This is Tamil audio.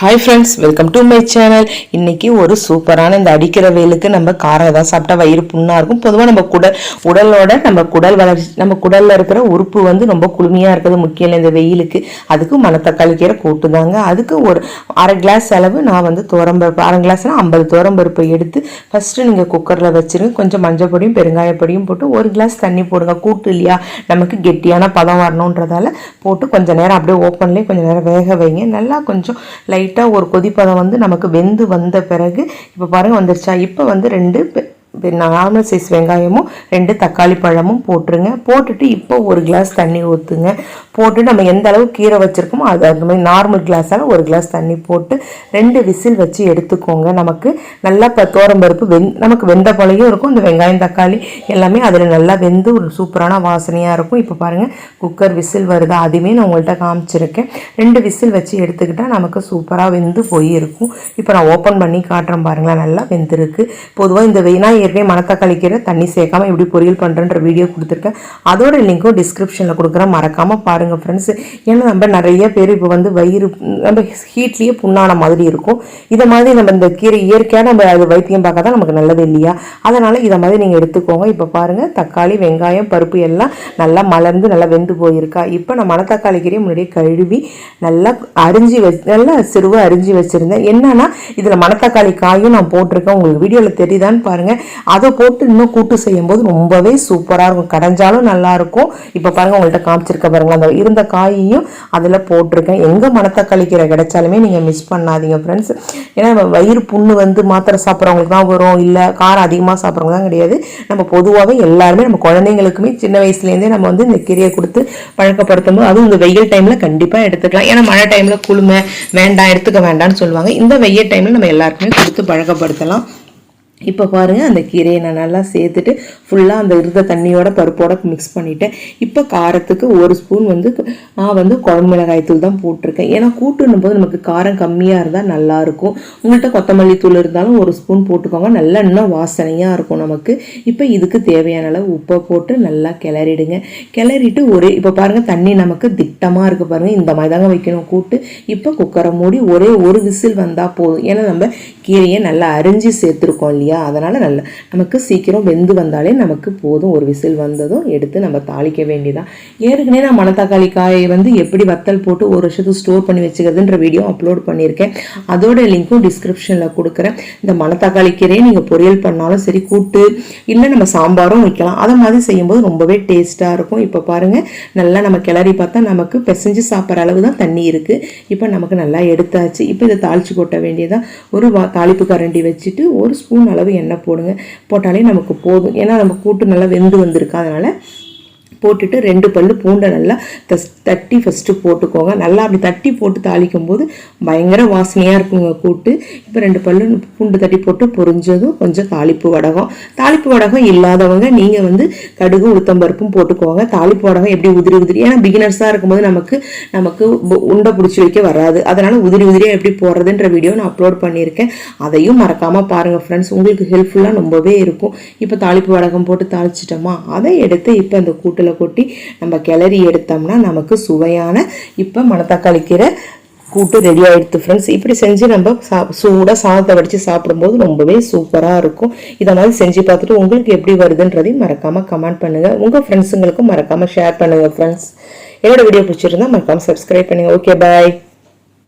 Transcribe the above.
Hi friends welcome to my channel இன்றைக்கி ஒரு சூப்பரான இந்த அடிக்கிற வெயிலுக்கு நம்ம காரம் ஏதாவது சாப்பிட்டா வயிறு புண்ணாக இருக்கும். பொதுவாக நம்ம குடல் உடலோட நம்ம குடல் வளர்ச்சி நம்ம குடலில் இருக்கிற உறுப்பு வந்து ரொம்ப குளுமையாக இருக்கிறது முக்கியம் இல்லை இந்த வெயிலுக்கு. அதுக்கு மணத்தக்காளி கீரை கூட்டுதாங்க. அதுக்கு ஒரு அரை கிளாஸ் அளவு நான் வந்து தோரம்பருப்பு அரை கிளாஸ்னா ஐம்பது தோரம்பருப்பை எடுத்து ஃபஸ்ட்டு நீங்கள் குக்கரில் வச்சுருங்க. கொஞ்சம் மஞ்சள் பொடியும் பெருங்காய பொடியும் போட்டு ஒரு கிளாஸ் தண்ணி போடுங்க. கூட்டு இல்லையா? நமக்கு கெட்டியான பதம் வரணுன்றதால போட்டு கொஞ்சம் நேரம் அப்படியே ஓப்பன்லேயே கொஞ்சம் நேரம் வேக வைங்க. நல்லா கொஞ்சம் லைட் லைட்டாக ஒரு கொதிப்பதம் வந்து நமக்கு வெந்து வந்த பிறகு இப்போ பாருங்கள் வந்துருச்சா? இப்போ வந்து ரெண்டு நார்மல் சைஸ் வெங்காயமும் ரெண்டு தக்காளி பழமும் போட்டுருங்க. போட்டுட்டு இப்போ ஒரு கிளாஸ் தண்ணி ஊற்றுங்க போட்டு நம்ம எந்த அளவு கீரை வச்சுருக்கோமோ அது அந்த மாதிரி நார்மல் கிளாஸால் ஒரு கிளாஸ் தண்ணி போட்டு ரெண்டு விசில் வச்சு எடுத்துக்கோங்க. நமக்கு நல்லா இப்போ பருப்பு வெந் நமக்கு வெந்த போலையும் இருக்கும். இந்த வெங்காயம் தக்காளி எல்லாமே அதில் நல்லா வெந்து ஒரு சூப்பரான வாசனையாக இருக்கும். இப்போ பாருங்கள் குக்கர் விசில் வருதா. அதுவுமே நான் உங்கள்கிட்ட காமிச்சிருக்கேன். ரெண்டு விசில் வச்சு எடுத்துக்கிட்டால் நமக்கு சூப்பராக வெந்து போயிருக்கும். இப்போ நான் ஓப்பன் பண்ணி காட்டுறேன் பாருங்களேன். நல்லா வெந்திருக்கு. பொதுவாக இந்த வெயினா ஏற்கனவே மணத்தக்காளி கீரை தண்ணி சேர்க்காம எப்படி பொரியல் பண்ணுறன்ற வீடியோ கொடுத்துருக்கேன். அதோட லிங்க்கும் டிஸ்கிரிப்ஷனில் கொடுக்குறேன். மறக்காமல் பாருங்கள் ஃப்ரெண்ட்ஸ் ஏன்னா நம்ம நிறைய பேர் இப்போ வந்து வயிறு நம்ம ஹீட்லேயே புண்ணான மாதிரி இருக்கும். இதை மாதிரி நம்ம இந்த கீரை இயற்கையாக நம்ம அது வைத்தியம் பார்க்க தான் நமக்கு நல்லது இல்லையா? அதனால் இதை மாதிரி நீங்கள் எடுத்துக்கோங்க. இப்போ பாருங்கள் தக்காளி வெங்காயம் பருப்பு எல்லாம் நல்லா மலர்ந்து நல்லா வெந்து போயிருக்கா. இப்போ நான் மணத்தக்காளி கீரையை முன்னாடியே கழுவி நல்லா அரிஞ்சு வச்சு நல்லா சிறுவாக அரிஞ்சு வச்சுருந்தேன். என்னன்னா இதில் மணத்தக்காளி காயும் நான் போட்டிருக்கேன். உங்களுக்கு வீடியோவில் தெரியுதான்னு பாருங்கள் அதை போட்டு இன்னும் கூட்டு செய்யும்போது ரொம்பவே சூப்பராக இருக்கும். கடைஞ்சாலும் நல்லா இருக்கும். இப்போ பாருங்க உங்கள்கிட்ட காமிச்சிருக்க பாருங்கள் அந்த இருந்த காயையும் அதில் போட்டிருக்கேன். எங்கே மணத்தக்காளி கீரை கிடைச்சாலுமே நீங்கள் மிஸ் பண்ணாதீங்க ஃப்ரெண்ட்ஸ் ஏன்னா நம்ம வயிறு புண்ணு வந்து மாத்திரை சாப்பிட்றவங்களுக்கு தான் வரும். இல்லை காரம் அதிகமாக சாப்பிட்றவங்க தான் கிடையாது. நம்ம பொதுவாகவே எல்லாருமே நம்ம குழந்தைங்களுக்குமே சின்ன வயசுலேருந்தே நம்ம வந்து இந்த கீரையை கொடுத்து பழக்கப்படுத்தும் போது அதுவும் இந்த வெயில் டைமில் கண்டிப்பாக எடுத்துக்கலாம். ஏன்னா மழை டைமில் குளுமை வேண்டாம் எடுத்துக்க வேண்டாம்னு சொல்லுவாங்க. இந்த வெயில் டைமில் நம்ம எல்லாருக்குமே கொடுத்து பழக்கப்படுத்தலாம். இப்போ பாருங்கள் அந்த கீரையை நான் நல்லா சேர்த்துட்டு ஃபுல்லாக அந்த இருந்த தண்ணியோட பருப்போட மிக்ஸ் பண்ணிவிட்டேன் இப்போ காரத்துக்கு ஒரு ஸ்பூன் வந்து நான் வந்து குழம்பு மிளகாய் தூள் தான் போட்டிருக்கேன். ஏன்னா கூட்டுன்னும் போது நமக்கு காரம் கம்மியாக இருந்தால் நல்லாயிருக்கும் உங்கள்கிட்ட கொத்தமல்லி தூள் இருந்தாலும் ஒரு ஸ்பூன் போட்டுக்கோங்க. நல்லா இன்னும் வாசனையாக இருக்கும் நமக்கு. இப்போ இதுக்கு தேவையான அளவு உப்பை போட்டு நல்லா கிளறிடுங்க. கிளறிட்டு ஒரே இப்போ பாருங்கள் தண்ணி நமக்கு திட்டமாக இருக்குது பாருங்கள் இந்த மாதிரி தாங்க வைக்கணும் கூட்டு. இப்போ குக்கரை மூடி ஒரே ஒரு விசில் வந்தால் போதும். ஏன்னா நம்ம கீரையை நல்லா அரிஞ்சு சேர்த்துருக்கோம் இல்லையா? இல்லையா? அதனால் நல்ல நமக்கு சீக்கிரம் வெந்து வந்தாலே நமக்கு போதும். ஒரு விசில் வந்ததும் எடுத்து நம்ம தாளிக்க வேண்டியதான் ஏற்கனவே நான் மணத்தக்காளி காயை வந்து எப்படி வத்தல் போட்டு ஒரு வருஷத்துக்கு ஸ்டோர் பண்ணி வச்சுக்கிறதுன்ற வீடியோ அப்லோட் பண்ணியிருக்கேன். அதோட லிங்க்கும் டிஸ்கிரிப்ஷனில் கொடுக்குறேன். இந்த மணத்தக்காளி கீரையை நீங்கள் பொரியல் பண்ணாலும் சரி கூட்டு இல்லை நம்ம சாம்பாரும் வைக்கலாம். அதை மாதிரி செய்யும்போது ரொம்பவே டேஸ்ட்டாக இருக்கும். இப்போ பாருங்கள் நல்லா நம்ம கிளறி பார்த்தா நமக்கு பிசைஞ்சு சாப்பிட்ற அளவு தான் தண்ணி இருக்குது இப்போ நமக்கு நல்லா எடுத்தாச்சு. இப்போ இதை தாளிச்சு கொட்ட வேண்டியதான் ஒரு தாளிப்பு கரண்டி வச்சுட்டு ஒரு ஸ்பூன் அளவு எண்ணெய் போடுங்க. போட்டாலே நமக்கு போதும். ஏன்னா நம்ம கூட்டு நல்லா வெந்து வந்திருக்கு அதனால் போட்டுட்டு ரெண்டு பல்லு பூண்டை நல்லா தட்டி ஃபஸ்ட்டு போட்டுக்கோங்க. நல்லா அப்படி தட்டி போட்டு தாளிக்கும் போது பயங்கர வாசனையாக இருக்குங்க கூட்டு. இப்போ ரெண்டு பல்லு பூண்டு தட்டி போட்டு பொரிஞ்சதும் கொஞ்சம் தாளிப்பு வடகம். தாளிப்பு வடகம் இல்லாதவங்க நீங்கள் வந்து கடுகு உளுத்தம்பருப்பும் போட்டுக்கோங்க. தாளிப்பு வடகம் எப்படி உதிரி உதிரி ஏன்னா பிகினர்ஸாக இருக்கும்போது நமக்கு நமக்கு உண்டை பிடிச்சி வைக்க வராது. அதனால் உதிரி உதிரியாக எப்படி போடுறதுன்ற வீடியோ நான் அப்லோட் பண்ணியிருக்கேன். அதையும் மறக்காமல் பாருங்கள் ஃப்ரெண்ட்ஸ் உங்களுக்கு ஹெல்ப்ஃபுல்லாக ரொம்பவே இருக்கும். இப்போ தாளிப்பு வடகம் போட்டு தாளிச்சிட்டோமா? அதை எடுத்து இப்போ அந்த கூட்டில் தண்ணியில் கொட்டி நம்ம கிளறி எடுத்தோம்னா நமக்கு சுவையான இப்போ மணத்தக்காளி கீரை கூட்டு ரெடி ஆகிடுது ஃப்ரெண்ட்ஸ் இப்படி செஞ்சு நம்ம சா சூடாக சாதத்தை வடித்து சாப்பிடும்போது ரொம்பவே சூப்பராக இருக்கும். இதை மாதிரி செஞ்சு பார்த்துட்டு உங்களுக்கு எப்படி வருதுன்றதையும் மறக்காமல் கமெண்ட் பண்ணுங்கள் உங்கள் ஃப்ரெண்ட்ஸுங்களுக்கும் மறக்காமல் ஷேர் பண்ணுங்கள் ஃப்ரெண்ட்ஸ் என்னோட வீடியோ பிடிச்சிருந்தா மறக்காமல் சப்ஸ்கிரைப் பண்ணுங்கள் ஓகே பாய்